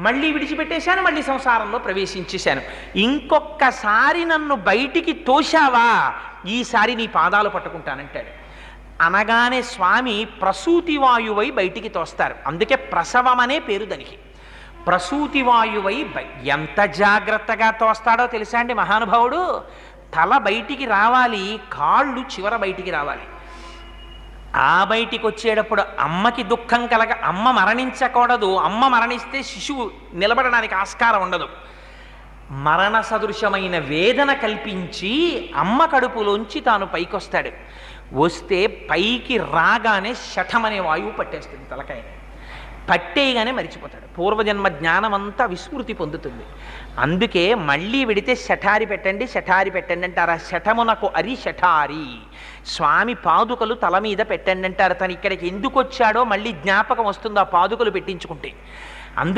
మళ్ళీ విడిచిపెట్టేశాను మళ్ళీ సంసారంలో ప్రవేశించేశాను. ఇంకొక్కసారి నన్ను బయటికి తోశావా? ఈసారి నీ పాదాలు పట్టుకుంటానంటాడు. అనగానే స్వామి ప్రసూతి వాయువై బయటికి తోస్తారు. అందుకే ప్రసవం అనే పేరు దానికి. ప్రసూతి వాయువై ఎంత జాగ్రత్తగా తోస్తాడో తెలుసా అండి మహానుభావుడు? తల బయటికి రావాలి కాళ్ళు చివర బయటికి రావాలి. ఆ బయటికి వచ్చేటప్పుడు అమ్మకి దుఃఖం కలగ అమ్మ మరణించకూడదు. అమ్మ మరణిస్తే శిశువు నిలబడడానికి ఆస్కారం ఉండదు. మరణ సదృశమైన వేదన కల్పించి అమ్మ కడుపులోంచి తాను పైకొస్తాడు. వస్తే పైకి రాగానే శఠమనే వాయువు పట్టేస్తుంది తలకాయ. పట్టేయగానే మరిచిపోతాడు. పూర్వజన్మ జ్ఞానం అంతా విస్మృతి పొందుతుంది. అందుకే మళ్ళీ విడితే శఠారి పెట్టండి శఠారి పెట్టండి అంటారు. ఆ శఠమునకు అరి శఠారి. స్వామి పాదుకలు తల మీద పెట్టండి అంటారు. తను ఇక్కడికి ఎందుకు వచ్చాడో మళ్ళీ జ్ఞాపకం వస్తుంది? ఆ పాదుకలు పెట్టించుకుంటే.